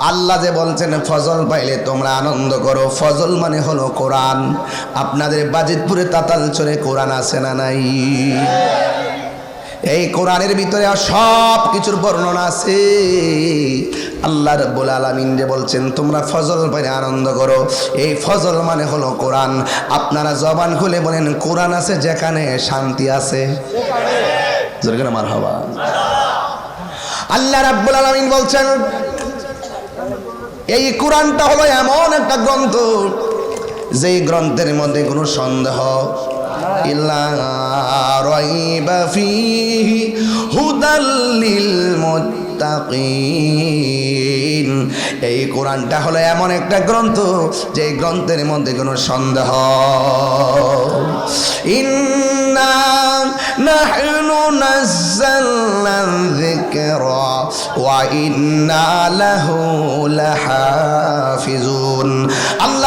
আল্লাহ যে বলছেন, ফজল পাইলে তোমরা আনন্দ করো। ফজল মানে হলো কোরআন। আপনাদের বাজিতপুরে তাতাল চরে কোরআন আছে না নাই? এই কোরআনের ভিতরে সব কিছুর বর্ণনা আছে। আল্লাহ রব্বুল আলামিন যে বলছেন, তোমরা ফজল পাইলে আনন্দ করো। এই ফজল মানে হলো কোরআন। আপনারা জবান খুলে বলেন, কোরআন আছে যেখানে শান্তি আছে। আল্লাহ রাব্বুল আলামিন বলছেন এই কোরআনটা হলো এমন একটা গ্রন্থ, যেই গ্রন্থের মধ্যে কোনো সন্দেহ ইল্লা ফিহি হুদাল লিল মুত্তাকিন। এই কোরআনটা হলো এমন একটা গ্রন্থ যে গ্রন্থের মধ্যে কোনো সন্দেহ। ইন্না ওয়া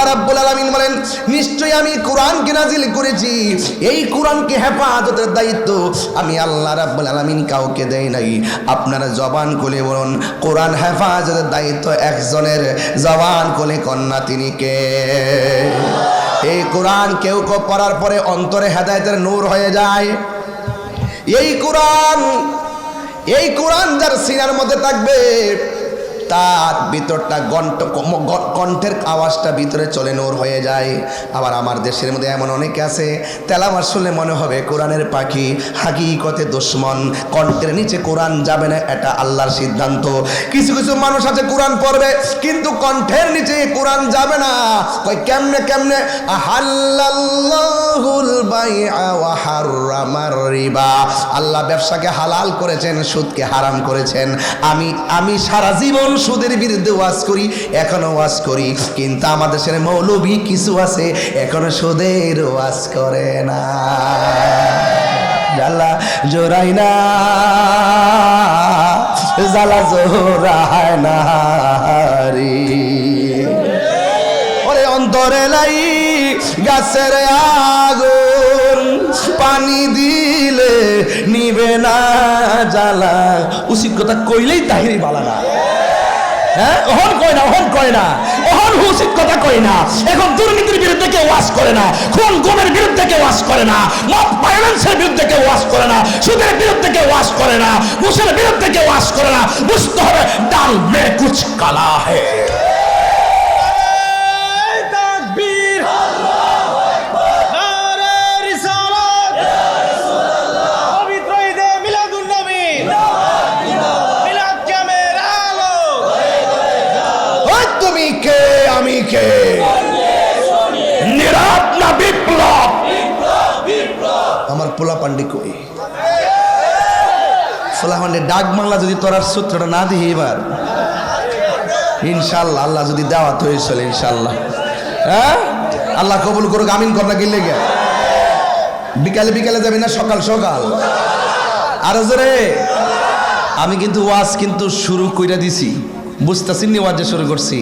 আল্লাহ রাব্বুল আলামিন বলেন, নিশ্চয়ই আমি কোরআনকে নাজিল করেছি। এই কোরআনকে হেফাজতের দায়িত্ব আমি আল্লাহ রাব্বুল আলামিন কাউকে দেই নাই। আপনারা জবান খুলে বলুন, কোরআন হেফাজতের দায়িত্ব একজনের? জবান খুলে কন্যা তিনি কে? এই কোরআন কেউ কেউ পড়ার পরে অন্তরে হেদায়েতের নূর হয়ে যায়। এই কোরআন এই কোরআন যার সিনার মধ্যে থাকবে তার ভিতরটা গন্ট গ- কণ্ঠের আওয়াজটা ভিতরে চলে নোর হয়ে যায়। আবার আমার দেশের মধ্যে এমন অনেকে আছে তেলামার শুনলে মনে হবে কোরআনের পাখি। হাকিকতে দুশ্মন, কণ্ঠের নিচে কোরআন যাবে না, এটা আল্লাহর সিদ্ধান্ত। কিছু কিছু মানুষ আছে, কোরআন পড়বে, কিন্তু কণ্ঠের নিচে কোরআন যাবে না। কই কেমনে কেমনে? আল্লাহ ব্যবসাকে হালাল করেছেন, সুদকে হারাম করেছেন। আমি আমি সারা জীবন সুদের বিরুদ্ধে ওয়াজ করি, এখনও ওয়াজ করি। কিন্তু আমাদের দেশের মৌলবী কিছু আছে, এখনও সুদের ওয়াজ করে না। জ্বালা জোরাই না জ্বালা জোরায় না রে। ওরে অন্তরে লাই গাছের আগুন, পানি দিলে নিবে না জ্বালা উচিত কথা কইলেই তাহিরি বালা না। হ্যাঁ? ওহন কয় না, অহন কয় না। ওহন হুসিত কথা কয় না। এখন দুর্নীতির বিরুদ্ধে কেউ ওয়াজ করে না। খুন গুমের বিরুদ্ধে কেউ ওয়াজ করে না। মদ ফাইন্যান্সের বিরুদ্ধে কেউ ওয়াজ করে না। সুদের বিরুদ্ধে কেউ ওয়াজ করে না। ঘুষের বিরুদ্ধে কেউ ওয়াজ করে না। বুঝতে হবে ডাল মে কুচ কালা হ্যায় পোলা পান্ডি কই? পোলা পান্ডি ডাক বাংলা যদি তোরার সূত্রটা না দিই এবার। ইনশাল্লাহ আল্লাহ যদি দেওয়াত হয়েছিল ইনশাল্লাহ হ্যাঁ? আল্লাহ কবুল করুক, আমিন কর না গিলে বিকালে বিকালে যাবি না, সকাল সকাল? আর জোরে। আমি কিন্তু ওয়াজ কিন্তু শুরু কইরা দিছি। বুঝতেছি নি ওয়াজে শুরু করছি।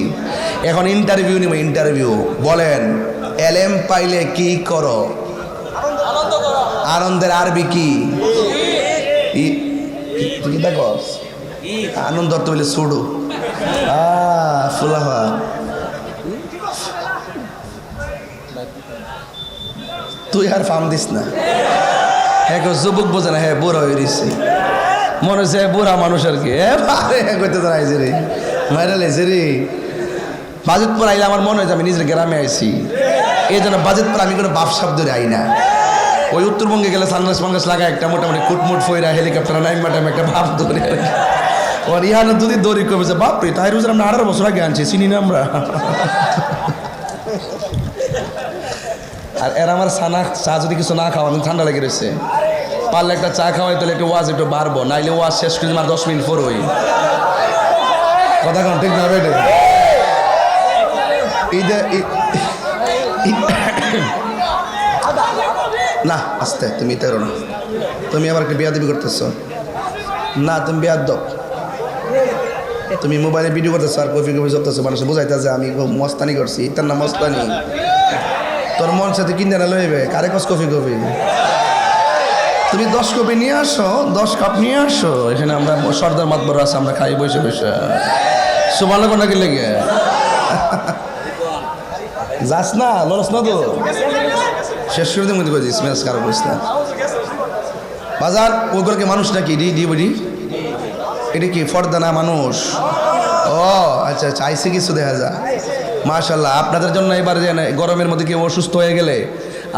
এখন ইন্টারভিউ নিব ইন্টারভিউ বলেন এলএম পাইলে কি করো? আনন্দের আরবি কি? দেখো। আনন্দ অর্থ বলে সুডু। ফুলাফা। তুই আর ফার্ম দিস না। হ্যাঁ যুবক বোঝে না হ্যাঁ বুড়া হয়ে গেছি মনে হচ্ছে বুড়া মানুষ আর কি। করতে দাঁড়াইছে রে। মাইরা লাইছে রে। বাজেটপুর আইলে আমার মনে হয় আমি নিজের গ্রামে আইছি। এই জন্য বাজেটপুর আমি কোনো বাপ শব্দ আই না। ওই উত্তরবঙ্গে গেলে সানগ্লাস মানগ্লাস লাগা একটা মোটামুটি কুটমুট ফইরা হেলিকপ্টার নাইমা টাইম একটা ভাব ধরে। ওর ইহানো যদি দড়ি কমেছে বাপরে, তাই রোজ আমরা আঠারো বছর আগে আনছি, চিনি না আমরা। আর এর আমার সানা চা যদি কিছু না খাওয়া, আমি ঠান্ডা লেগে রয়েছে পারলে একটা চা খাওয়াই, তাহলে একটু ওয়াজ একটু বাড়বো, নাইলে ওয়াজ শেষ করে আমার দশ মিনিট পর হই কথা ঠিক না বেটে ঈদে না, আস্তে, তুমি তেরো না। তুমি আবার বিয়া দিবি করতেছ। না, তুমি বিয়া দাও তুমি মোবাইলে ভিডিও করতেছো আর কফি কফি চলতেছো, মানুষ বুঝাইতেছে আমি মস্তানি করছি। তার নাম মস্তানি। তোর মন সাথে কিনতে না লইবে, কারে কস কফি কফি? তুমি দশ কপি নিয়ে আসো, দশ কাপ নিয়ে আসো। এখানে আমরা সর্দার মাতবর আছে, আমরা খাই বসে বসে। সুমান কোনটা কি লেগে? যাস না, লড়স না তো। শেষ করে দিন করে দিস মেস কারও করিস না। বাজার, ওগুলোকে মানুষ নাকি? ডি ডি বডি এটা কি ফর্দা না মানুষ? ও আচ্ছা আচ্ছা আইসে কিছু দেখা যায়। মাশাল্লাহ আপনাদের জন্য এবার যে গরমের মধ্যে কেউ অসুস্থ হয়ে গেলে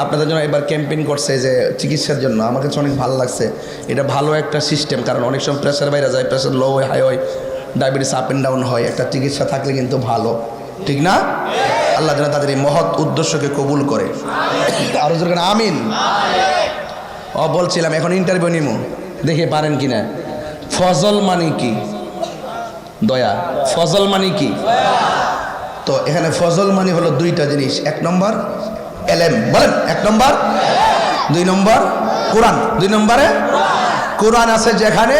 আপনাদের জন্য এবার ক্যাম্পেইন করছে যে চিকিৎসার জন্য। আমার কাছে অনেক ভালো লাগছে। এটা ভালো একটা সিস্টেম কারণ অনেক সময় প্রেশার বাইরে যায় প্রেশার লো হয় হাই হয় ডায়াবেটিস আপ অ্যান্ড ডাউন হয়। একটা চিকিৎসা থাকলে কিন্তু ভালো। ঠিক না? আল্লাহ যেন তাদের এই মহৎ উদ্দেশ্যকে কবুল করে। আরও যেরকম আমিন। ও বলছিলাম, এখন ইন্টারভিউ নিমু। দেখে পারেন কিনা। ফজল মানে কি? দয়া। ফজল মানে কি? তো এখানে ফজল মানে হলো দুইটা জিনিস। এক নম্বর, এলেম। বলেন, এক নম্বর, দুই নম্বর, কোরআন। দুই নম্বরে, কোরআন আছে যেখানে,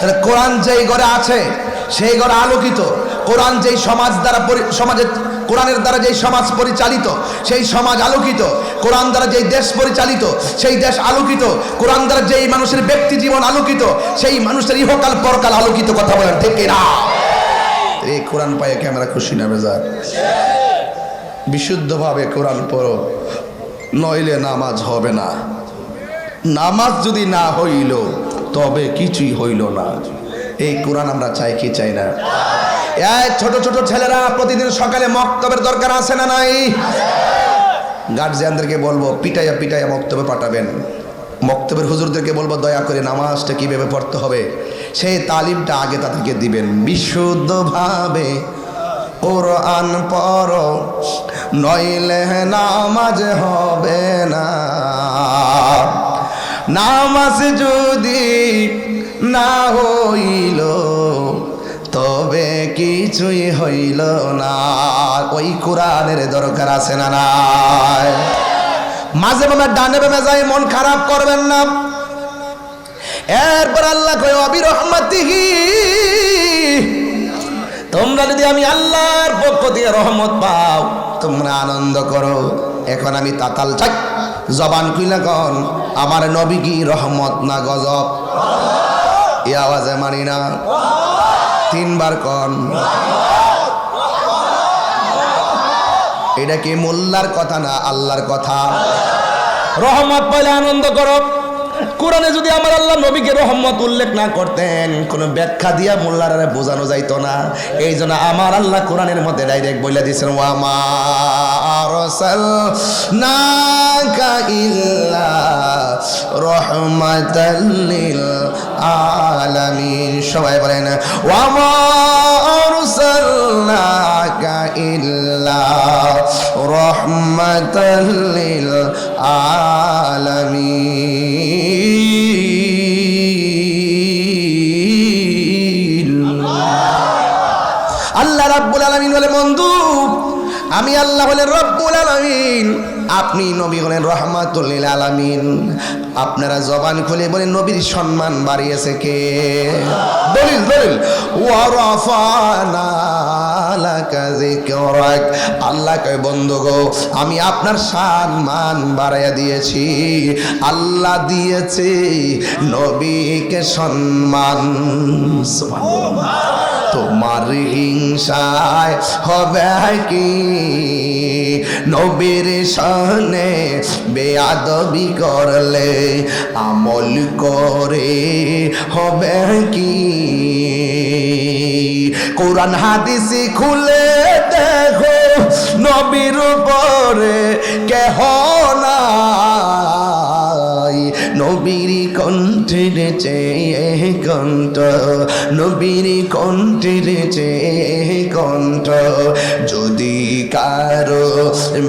তাহলে কোরআন যেই ঘরে আছে, সেই ঘরে আলোকিত। কোরআন যেই সমাজ দ্বারা সমাজের, কোরআনের দ্বারা যেই সমাজ পরিচালিত, সেই সমাজ আলোকিত, কোরআন দ্বারা যেই দেশ পরিচালিত, সেই দেশ আলোকিত, কোরআন দ্বারা যেই মানুষের ব্যক্তি জীবন আলোকিত, সেই মানুষের ইহকাল পরকাল আলোকিত কথা বলেন, ঠিক না এই কোরআন পায়ে ক্যামেরা খুশি না, বেজার? বিশুদ্ধভাবে কোরআন পড়ো, নইলে নামাজ হবে না। নামাজ যদি না হইল, তবে কিছুই হইল না। এই কোরআন আমরা চাই কি চাই না? ছোট ছোট ছেলেরা প্রতিদিন সকালে মক্তবের দরকার আছে না নাই? গার্জিয়ানদেরকে বলব, পিটাইয়া পিটাইয়া মক্তবে পাঠাবেন। মক্তবের হুজুরদেরকে বলব, দয়া করে নামাজটা কীভাবে পড়তে হবে? সেই তালিমটা আগে তাদেরকে দিবেন। বিশুদ্ধভাবে কোরআন পর নইলে নামাজ হবে না। নামাজ যদি না হইল তবে কিছুই হইল না। ওই কোরআনের দরকার আছে না নাই? মাঝে মাঝে ডানে বেমে যাই, মন খারাপ করবেন না। এরপর আল্লাহ কয় অবিরহমাতিহি তোমরা যদি আমি আল্লাহর পক্ষ দিয়ে রহমত পাও, তোমরা আনন্দ করো। এখন আমি তাতাল থাক জবান কইলা কন, আমার নবী কি রহমত না গজব? এ আওয়াজে মানি না। তিনবার কন। এটা কি মোল্লার কথা না আল্লাহর কথা? রহমত পাইলে আনন্দ করো। কোরআনে যদি আমার আল্লাহ নবীকে রহমত উল্লেখ না করতেন, কোনো ব্যাখ্যা দিয়া মোল্লারে বোঝানো যাইতো না। এই জন্য আমার আল্লাহ কোরআনের মধ্যে ডাইরেক্ট বলে দিয়েছেন ও আমার নাকা ইল্লা রহমাতাল লিল আলামিন। সবাই বলেন ও আমার ইল্লা রহমাতাল লিল আলামিন। আমি আল্লাহ হলেন রব্বুল আলামিন। আপনি নবী হলেন রহমাতুল্লিল আলামিন। আপনারা জবান খুলে বলেন, নবীর সম্মান বাড়িয়েছে কে? দলিল দলিল আল্লাহ কয়, বন্ধু গো, আমি আপনার সম্মান বাড়াইয়া দিয়েছি। আল্লাহ দিয়েছে নবীকে সম্মান। তোমার হিংসায় হবে কি? নবীর সনে বেয়াদবি করলে আমল করে হবে কি? কোরআন হাদিসি খুলে দেখো, নবীর উপরে কেহ কণ্ঠের চেয়ে কণ্ঠ, নবীর কণ্ঠের চেয়ে কণ্ঠ। যদি কারও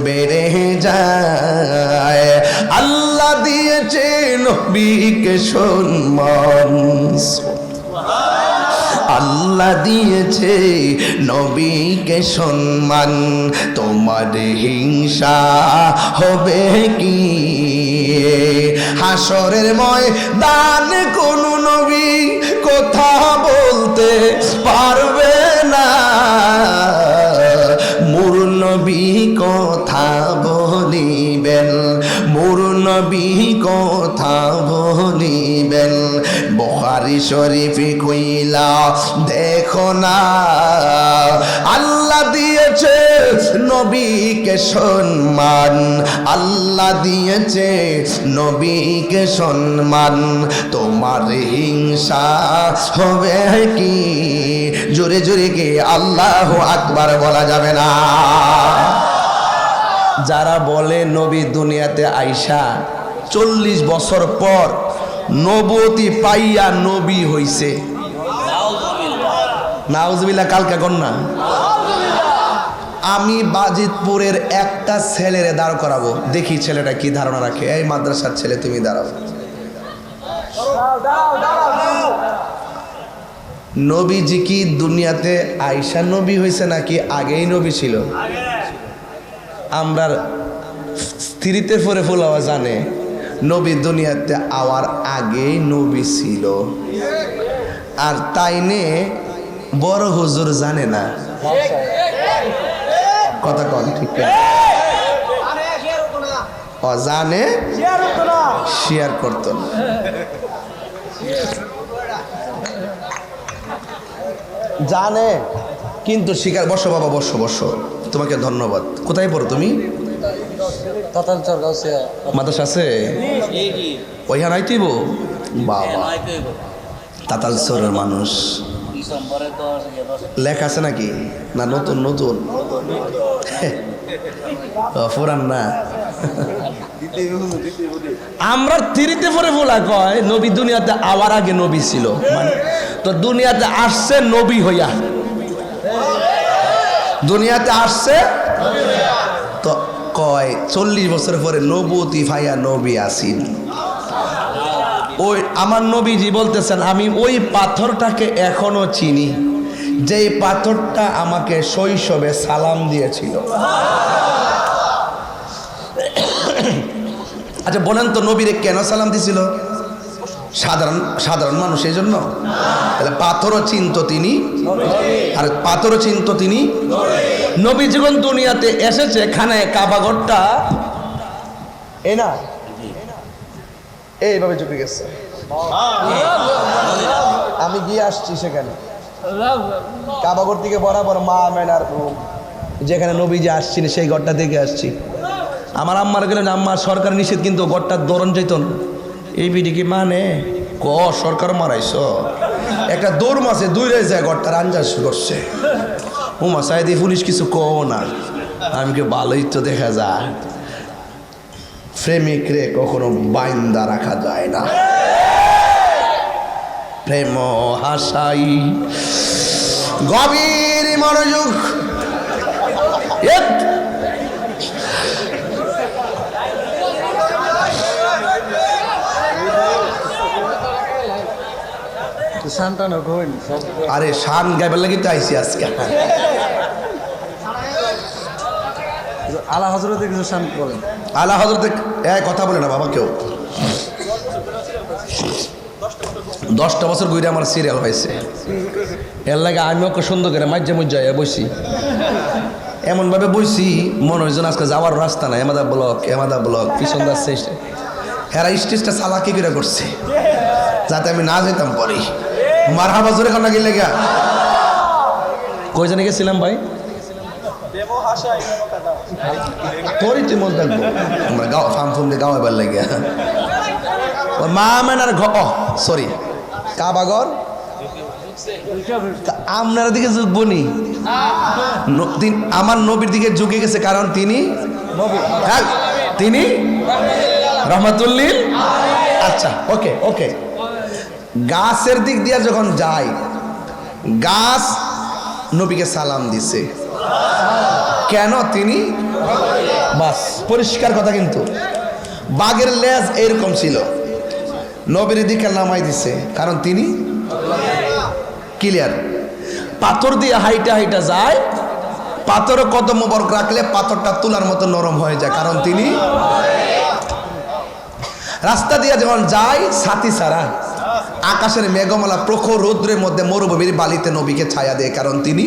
বেড়ে যায়, আল্লাহ দিয়েছে নবীকে সম্মান। আল্লাহ দিয়েছে নবীকে সম্মান। তোমার হিংসা হবে কি? হাসরের ময় দান কোন নবী কথা বলতে পারবে না। মুর নবী কথা বলিবেন, মুর নবী কথা বলিবেন। বহারি শরীফ কইলা, দেখো না, আল্লাহ দিয়েছে নবীকে সম্মান, আল্লাহ দিয়েছে নবীকে সম্মান, তোমার হিংসা হবে কি? জোরে জোরে কি, আল্লাহ আকবার বলা যাবে না। যারা বলে নবী দুনিয়াতে আইসা, চল্লিশ বছর পর নবতী পাইয়া নবী হইছে। নাউজবিল্লা কালকা কন্যা। আমি বাজিতপুরের একটা ছেলেরে দাঁড় করাবো। দেখি ছেলেটা কি ধারণা রাখে। এই মাদ্রাসার ছেলে, তুমি দাঁড়াও। নবীজি কি দুনিয়াতে আইসা নবী হয়েছে নাকি আগেই নবী ছিল? আমরা স্ত্রীতে পরে ফুলাওয়া জানে। নবী দুনিয়াতে আওয়ার আগেই নবী ছিল। আর তাই নে বড় হুজুর জানে না। কথা কন, ঠিক না? ও জানে শেয়ার করতো জানে, কিন্তু শিকার, বসো বাবা, বসো বসো। তোমাকে ধন্যবাদ। কোথায় পড়ো তুমি? মাদাস আছে? ওইখানে আইতিব বাবা। তাতাল সরের মানুষ। লেখা আছে নাকি? না নতুন নতুন। ও, পুরান না। আমরা তিরিতে পরে বলা কয় নবী দুনিয়াতে আওয়ার আগে নবী ছিল। মানে তো দুনিয়াতে আসছে নবী হইয়া। দুনিয়াতে আসছে কয় চল্লিশ বছর পরে নবুতি ভাইয়া নবী আসিন ওই আমার নবীজি বলতেছেন, আমি ওই পাথরটাকে এখনও চিনি যে পাথরটা আমাকে শৈশবে সালাম দিয়েছিল। আচ্ছা বলেন তো নবীরে কেন সালাম দিছিল? সাধারণ সাধারণ মানুষ এই জন্য তাহলে পাথরও চিন্ত তিনি। আর পাথরও চিন্ত তিনি। নবী যখন দুনিয়াতে এসেছে, এখানে কাবাগরটা এই না? এইভাবে চুকে গেছে। আমি গিয়ে আসছি সেখানে। কাবাগর থেকে বরাবর মা মেনার রুম। যেখানে নবী যে আসছেন সেই ঘরটা থেকে আসছি। আমার আম্মার গেলেন, আম্মার সরকার নিষেধ, কিন্তু ঘরটার দরণ যেত না এই বিডি কি মানে? ক, সরকার মারাইছ। একটা দৌড় মাসে দুই রে যায় ঘরটার আঞ্জাজ করছে। উমা সাইদি পুলিশ কিছু কও না। আমি কি ভালোই তো দেখা যায়। প্রেমিক রে কখনো বাইন্দা রাখা যায় না। প্রেম হাসাই, গভীর মনোযোগ এক সন্তান কইন সব আরে শান গাইবার লাগি তো আইসি আজকে। আলা হজরতে কিছু শান্ত বলেন। আলা হজরতে এ কথা বলে না বাবা কেউ। দশটা বছর ঘুরে আমার সিরিয়াল হয়েছে। এর লাগে আমি ওকে সুন্দর করে মাঝে মধ্যে বসি এমনভাবে বসি মনে হয় আজকে যাওয়ার রাস্তা নাই। এমাদা ব্লক এমাদা ব্লক পিছন যাচ্ছে হেরা স্টেজটা চালাকি করে করছে। যাতে আমি না যেতাম পরে মার হাবা জোরে খানা গেলে গা কই জানে গেছিলাম ভাই? তোরই তুই মন থাকব আমরা গাও ফার্ম ফুম দিয়ে গাও এবার লেগে। ওর মা মেনার ঘ সরি কাবাগর? আপনার দিকে ঝুঁকবো নি। আমার নবীর দিকে ঝুঁকে গেছে কারণ তিনি হ্যাঁ তিনি রহমাতুল্লিল আচ্ছা ওকে ওকে। গাছের দিক দিয়ে যখন যায়, গাছ নবীকে সালাম দিছে। কেন তিনি? বাস, পরিষ্কার কথা কিন্তু। বাঘের লেজ এরকম ছিল। নবীর দিকে নামাই দিছে। কারণ তিনি ক্লিয়ার পাথর দিয়ে হাইটা হাইটা যায়। পাথরে কদম বরক রাখলে পাথরটা তোলার মতো নরম হয়ে যায়। কারণ তিনি রাস্তা দিয়ে যখন যায় সাথী ছাড়া। আকাশের মেঘমালা প্রখর রৌদ্রের মধ্যে মরুভূমির বালিতে নবীকে ছায়া দেয় কারণ তিনি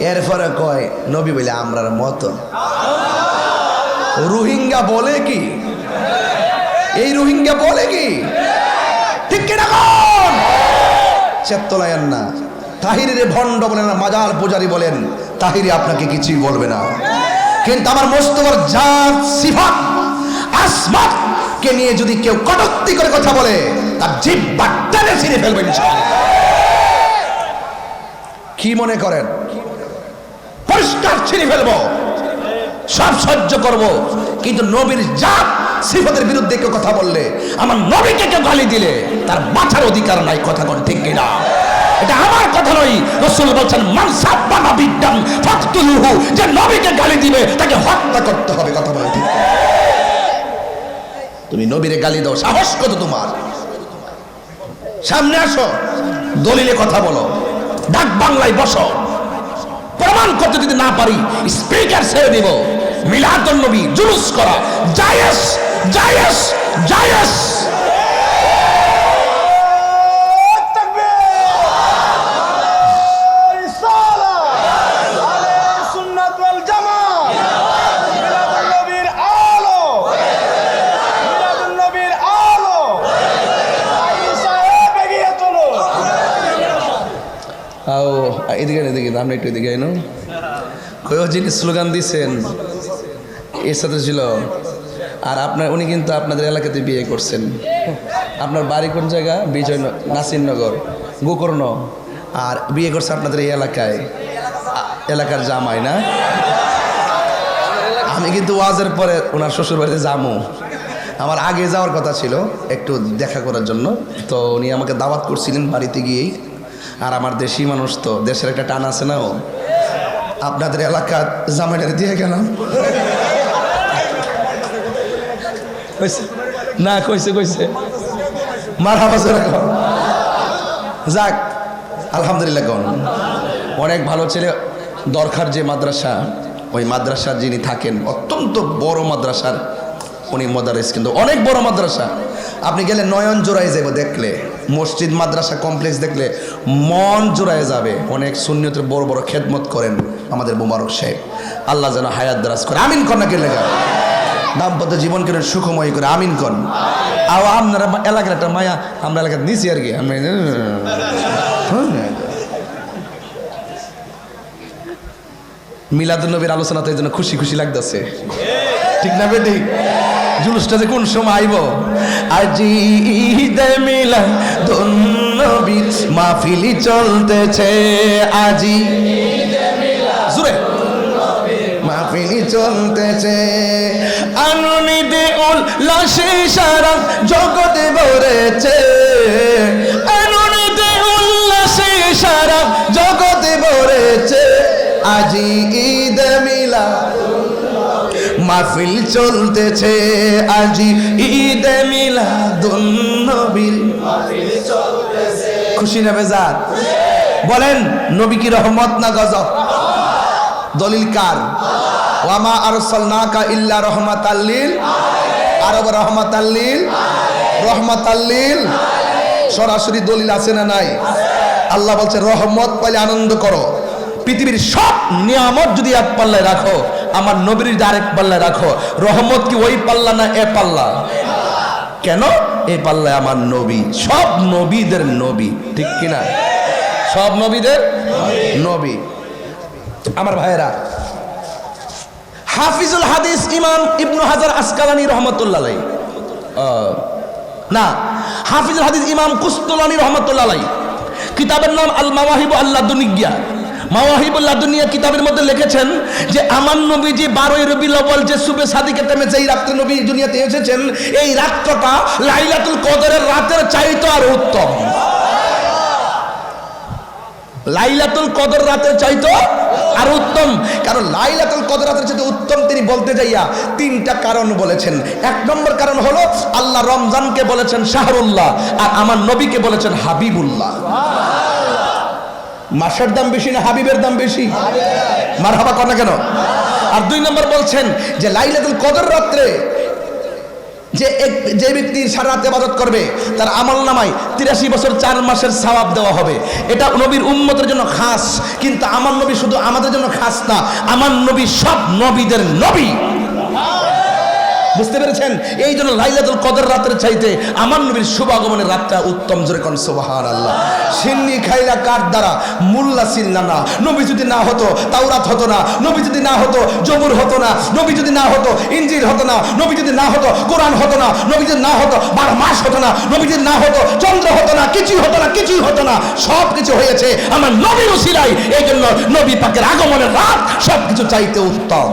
এরপরে কয় নবী বলে আমরার মতো। রোহিঙ্গা বলে কি? এই রোহিঙ্গা বলে কি? ঠিক কিনা না। তাহিরে ভণ্ড বলেন আর মাজার পূজারি বলেন তাহিরি আপনাকে কিছুই বলবে না। কিন্তু আমার মোস্তফার জাত সিফাত আসমাত কে নিয়ে যদি কেউ কটুক্তি করে কথা বলে তার ছিঁড়ে ফেলবেন কি মনে করেন? পরিষ্কার ছিঁড়ে সব সহ্য করব। কিন্তু নবীর জাত, সিফতের বিরুদ্ধে কেউ কথা বললে, আমার নবীকে কেউ গালি দিলে, তার বাঁচার অধিকার নাই, কথা কোন ঠিক কিনা? এটা আমার কথা নয়। রসুল বলছেন ফাকতুলুহু। যে নবীকে গালি দিবে, তাকে হত্যা করতে হবে, কথা বলে ঠিক তুমি নবীরে গালি দাও, সাহস কত তোমার? সামনে আসো। দলিলে কথা বলো। ডাক বাংলায় বসো। প্রমাণ করতে যদি না পারি স্পিকার ছেড়ে দিব। মিলাদুল নবী, জুলুস করা। জায়েজ জায়েজ জায়েজ সুন্নাত ওয়াল জামাত মিলাদুন নবীর আলো মিলাদুন নবীর আলো আইন সাহেব এগিয়ে চলো আও এদিকে এদিকে আমরা একটু এদিকে আইনো কয়েক যিনি স্লোগান দিছেন, এর সাথে ছিল, আর আপনার, উনি কিন্তু আপনাদের এলাকাতে বিয়ে করছেন। আপনার বাড়ি কোন জায়গা? বিজয় নাসিরনগর, গোকর্ণ। আর বিয়ে করছে আপনাদের এই এলাকায়, এলাকার জামাই, না? আমি কিন্তু ওয়াজের পরে ওনার শ্বশুর বাড়িতে যামু। আমার আগে যাওয়ার কথা ছিল, একটু দেখা করার জন্য। তো উনি আমাকে দাওয়াত করছিলেন বাড়িতে গিয়েই। আর আমার দেশি মানুষ তো, দেশের একটা টান আছে না ও? আপনাদের এলাকা জামাইটারে দিয়ে গেলাম? না, কইছে কইছে। মার হাবাস যাক, আলহামদুলিল্লাহ কোন। অনেক ভালো ছেলে, দরকার যে মাদ্রাসা, ওই মাদ্রাসার যিনি থাকেন, অত্যন্ত বড় মাদ্রাসার, উনি মদারেস, কিন্তু অনেক বড় মাদ্রাসা। আপনি গেলে নয়ন জোড়ায় যাবে দেখলে। মসজিদ, মাদ্রাসা কমপ্লেক্স দেখলে মন জোড়ায় যাবে। অনেক শূন্যতের বড় বড় খেদমত করেন আমাদের মোবারক সাহেব। আল্লাহ যেন হায়াত দারাজ করে। আমিন কন্যা কে লেগা দাম্পত্য জীবন কেন সুখময় করে? আমিন কন আও আপনারা এলাকার একটা মায়া, আমরা এলাকার নিছি আর কি আমি। মিলাদুল নবীর আলোচনা তো এই জন্য খুশি খুশি লাগতেছে। ঠিক না বেটি? জুলুসটা যে কোন সময় আইব? আজি ঈদে মিলাদুন নবী মাহফিলি চলতেছে। আজি জুরে মাহফিলি চলতেছে। আনন্দিতে উল্লাসে সারা জগতে ভরেছে। আনন্দিতে উল্লাসে সারা জগতে ভরেছে। আজি ঈদ মিলা মাহফিল চলতেছে আজি ঈদ মিলাদুন নবীর খুশি না বেজার? বলেন নবী কি রহমত না গজব? দলিল কার? ওয়ামা আরসালনাকা ইল্লা রহমাতাল্লিল আরব রহমাতাল্লিল রহমাতাল্লিল সরাসরি দলিল আছে না নাই? আল্লাহ বলছে রহমত পাইলে আনন্দ করো। পৃথিবীর সব নিয়ামত যদি এক পাল্লায় রাখো আমার নবীর আরেক পাল্লায় রাখো, রহমত কি ওই পাল্লা না এ পাল্লা? কেন? এই পাল্লায় আমার নবী, সব নবীদের নবী, ঠিক কিনা? সব নবীদের নবী। আমার ভাইয়েরা, হাফিজুল হাদিস ইমাম ইবনু হাজার আসকালানি রহমতুল্লাহ না, হাফিজুল হাদিস ইমাম কুস্তলানি রহমতুল্লাহ। কিতাবের নাম আল মাওয়াহিব আল্লাহ দুনিয়া মাওয়াহিবুল্লাহ দুনিয়া কিতাবের মধ্যে লিখেছেন যে আমার নবী যে বারোই রবিউল আউয়াল যে সুবে সাদিকের টাইমে যেই রাত্রে নবী দুনিয়াতে এসেছেন, এই রাত্রটা লাইলাতুল কদরের রাতের চাইতো আর উত্তম। লাইলাতুল কদর রাতের চাইতো আর উত্তম। কারণ লাইলাতুল কদর রাতের চাইতে উত্তম তিনি বলতে যাইয়া তিনটা কারণ বলেছেন। এক নম্বর কারণ হলো আল্লাহ রমজানকে বলেছেন শাহরুল্লাহ, আর আমার নবীকে বলেছেন হাবিবুল্লাহ। মাসের দাম বেশি না হাবিবের দাম বেশি? মার হাবা কর না কেন? আর দুই নম্বর বলছেন যে লাইলাতুল কদর রাত্রে যে এক যে ব্যক্তি সারা রাত ইবাদত করবে, তার আমল নামায় তিরাশি বছর চার মাসের সওয়াব দেওয়া হবে। এটা নবীর উম্মতের জন্য খাস, কিন্তু আমার নবী শুধু আমাদের জন্য খাস না, আমার নবী সব নবীদের নবী। বুঝতে পেরেছেন? এই জন্য লাইলাতুল কদর রাতের চাইতে আমার নবীর শুভ আগমনের রাতটা উত্তম জোরে কোন আল্লাহ সিন্নি খাইলা কার দ্বারা? মুল্লা সিল্লা না নবী যদি না হতো, তাওরাত হতো না। নবী যদি না হতো জবুর হতো না। নবী যদি না হতো ইঞ্জিল হতো না। নবী যদি না হতো, কোরআন হতো না। নবী যদি না হতো, বারো মাস হতো না। নবী যদি না হতো, চন্দ্র হতো না। কিছুই হতো না, কিছুই হতো না। সব কিছু হয়েছে আমার নবীর উসিলাই এই জন্য নবী পাকের আগমনের রাত সব কিছু চাইতে উত্তম।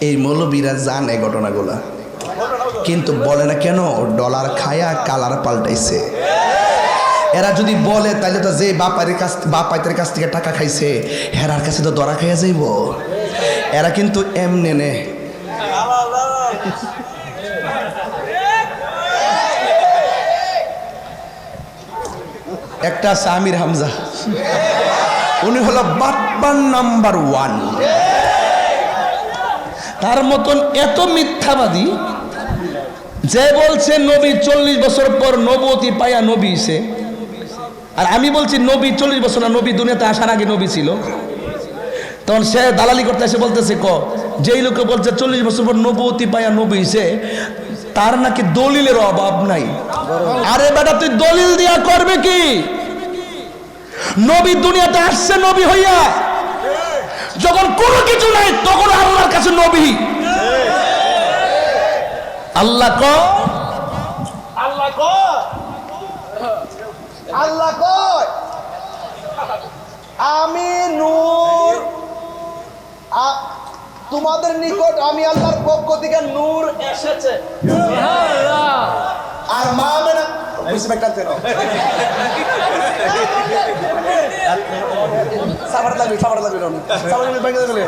এই মৌলবীরা জানে ঘটনাগুলা। কিন্তু বলে না কেন, ডলার খায়া কালার পাল্টাইছে। এরা যদি বলে তাহলে তো যে বাপারের কাছ, বাপাইতের কাছ থেকে টাকা খাইছে, হেরার কাছে তো দরা খাইয়া যাইব। এরা কিন্তু এমনে নে। একটা আছে আমির হামজা। উনি হলো বাটপান নাম্বার ওয়ান। তার মতন এত মিথ্যাবাদী যে বলছে নবী চল্লিশ বছর পর নবতী পায়া নবী সে। আর আমি বলছি নবী চল্লিশ বছর না, নবী দুনিয়াতে আসার আগে নবী ছিল। তখন সে দালালি করতে এসে বলতেছে, ক, যেই লোকে বলছে চল্লিশ বছর পর নবতী পায়া নবী সে, তার নাকি দলিলের অভাব নাই। আরে বেটা, তুই দলিল দিয়া করবে কি? নবী দুনিয়াতে আসছে নবী হইয়া। যখন কোনো কিছু নাই তখন আল্লাহর কাছে নবী। আল্লাহ ক আল্লাহ কয়। আল্লাহ কয়। আমি নূর তোমাদের নিকট আমি আল্লাহর পক্ষ থেকে নূর এসেছে। আর মা মেনা বুঝতে পারতেন সাবার লাগবে সাবার লাগবে রনি সাবার লাগবে ব্যাংকে দেবে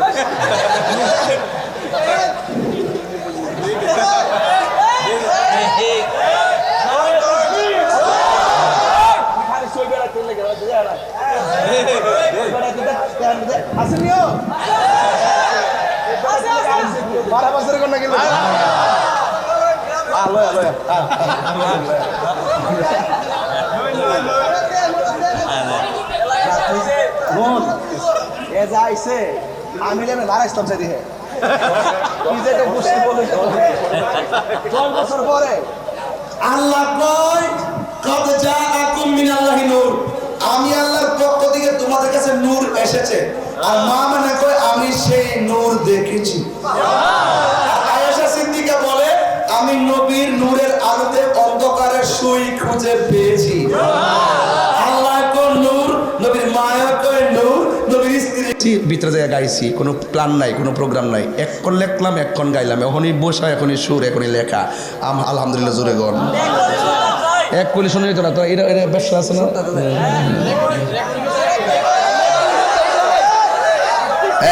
আসেনিও বারো বছরের কন্যা গেল আলো আলো বোন এ যা আইছে আমি লেমে লারা ইসলাম চাই দিয়ে কি যে এটা বুঝতে বলে দশ বছর পরে। আল্লাহ কয় কত জাআকুম মিনাল্লাহি নূর। আমি আল্লাহর পক্ষ থেকে তোমাদের কাছে নূর এসেছে। আর মা মানে কয় আমি সেই নূর দেখেছি। আমি নবীর নূরের আলোতে অন্ধকারের সুই খুঁজে পেয়েছি। আল্লাহ নূর, নবীর মায়া নূর, নবীর স্ত্রী। ভিতরে জায়গা গাইছি, কোনো প্ল্যান নাই, কোনো প্রোগ্রাম নাই। এক্ষণ লেখলাম, এক্ষণ গাইলাম, এখনই বসা, এখনই সুর, এখনই লেখা। আম, আলহামদুলিল্লাহ, জোরে গন। এক কলি শুনে না এটা এটা আছে না?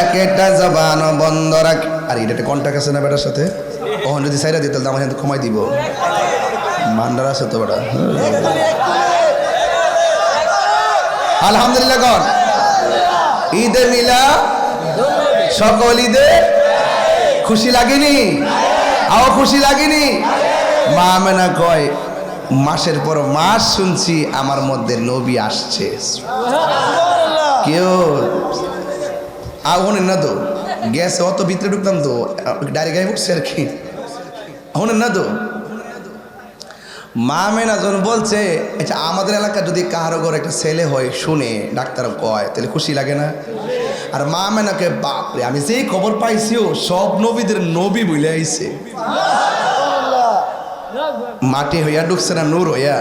এক একটা জবান বন্ধ রাখ। আর, এটা কন্ট্যাক্ট আছে না বেটার সাথে? ওখানে যদি সাইডা দিতে তাহলে আমার সাথে কমাই দিব। মান্ডার আছে তো আলহামদুলিল্লাহ কর। ঈদে মিলা সকল ঈদে খুশি লাগেনি? আও খুশি লাগেনি? মা মেনা কয়, মাসের পর মাস শুনছি আমার মধ্যে নবী আসছে। কেউ আগুনের না তো। গ্যাসে অত ভিতরে ঢুকতাম তো, ডাইরেক্ট গায়ে উঠছে আর কি আগুনের না তো? মা মেনাজন বলছে আচ্ছা আমাদের এলাকা যদি কারও ঘরে একটা ছেলে হয় শুনে ডাক্তার কয় তাহলে খুশি লাগে না? আর মা মেনাকে বাপরে আমি যেই খবর পাইছিও সব নবীদের নবী বলে আইছে। মাটি হইয়া ঢুকছে না নূর হইয়া?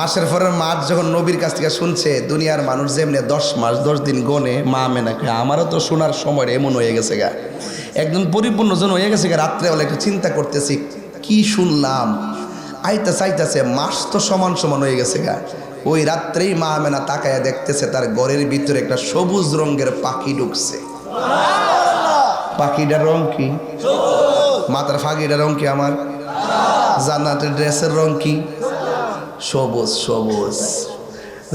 মাসের পরের মাস যখন নবীর কাছ থেকে শুনছে, দুনিয়ার মানুষ যেমনি দশ মাস, দশ দিন গনে, মা মেনাকে, আমারও তো শোনার সময় এমন হয়ে গেছে গা। একদম পরিপূর্ণ জন হয়ে গেছে গা রাত্রে রাত্রেবেলা একটু চিন্তা করতেছি, কি শুনলাম? আইতে চাইতেছে, মাস তো সমান সমান হয়ে গেছে গা। ওই রাত্রেই মা মেনা তাকায়া দেখতেছে, তার ঘরের ভিতরে একটা সবুজ রঙের পাখি ঢুকছে। পাখিটার রং কি? মাথার ফাঁকিটার রং কি আমার? জান্নাতের ড্রেসের রং কি? সবুজ সবুজ।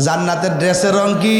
জান্নাতের ড্রেসের রং কি?